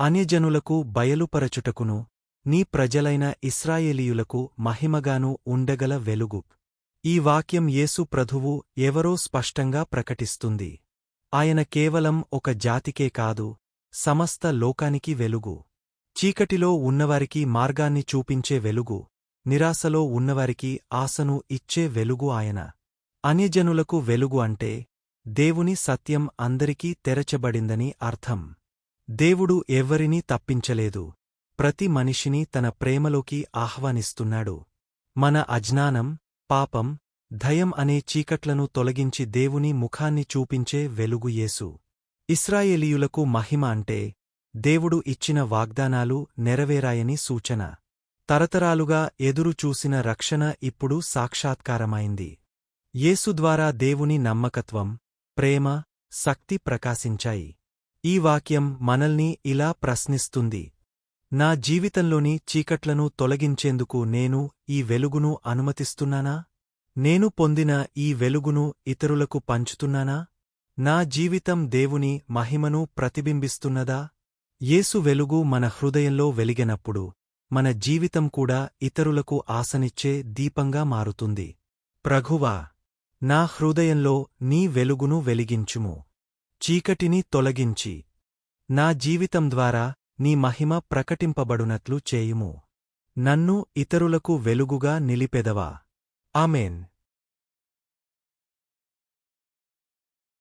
అన్యజనులకు బయలుపరచుటకును నీ ప్రజలైన ఇస్రాయేలీయులకు మహిమగాను ఉండగల వెలుగు. ఈ వాక్యం యేసు ప్రభువు ఎవరో స్పష్టంగా ప్రకటిస్తుంది. ఆయన కేవలం ఒక జాతికే కాదు సమస్త లోకానికి వెలుగు. చీకటిలో ఉన్నవారికి మార్గాన్ని చూపించే వెలుగు నిరాశలో ఉన్నవారికి ఆశను ఇచ్చే వెలుగు ఆయన. అన్యజనులకు వెలుగు అంటే దేవుని సత్యం అందరికీ తెరచబడిందని అర్థం. దేవుడు ఎవ్వరినీ తప్పించలేదు. ప్రతి మనిషిని తన ప్రేమలోకి ఆహ్వానిస్తున్నాడు. మన అజ్ఞానం పాపం దయం అనే చీకట్లను తొలగించి దేవుని ముఖాన్ని చూపించే వెలుగు యేసు. ఇస్రాయేలీయులకు మహిమ అంటే దేవుడు ఇచ్చిన వాగ్దానాలు నెరవేరాయని సూచన. తరతరాలుగా ఎదురు చూసిన రక్షణ ఇప్పుడు సాక్షాత్కారమైంది. యేసు ద్వారా దేవుని నమ్మకత్వం ప్రేమ శక్తి ప్రకాశించాయి. ఈ వాక్యం మనల్ని ఇలా ప్రశ్నిస్తుంది. నా జీవితంలోని చీకట్లను తొలగించేందుకు నేను ఈ వెలుగును అనుమతిస్తున్నానా? నేను పొందిన ఈ వెలుగును ఇతరులకు పంచుతున్నానా? నా జీవితం దేవుని మహిమను ప్రతిబింబిస్తున్నదా? యేసు వెలుగు మన హృదయంలో వెలిగినప్పుడు మన జీవితం కూడా ఇతరులకు ఆశనిచ్చే దీపంగా మారుతుంది. ప్రభువా నా హృదయంలో నీ వెలుగును వెలిగించుము. చీకటిని తొలగించి. నా జీవితం ద్వారా నీ మహిమ ప్రకటింపబడునట్లు చేయుము. నన్ను ఇతరులకు వెలుగుగా నిలిపెదవా. ఆమెన్.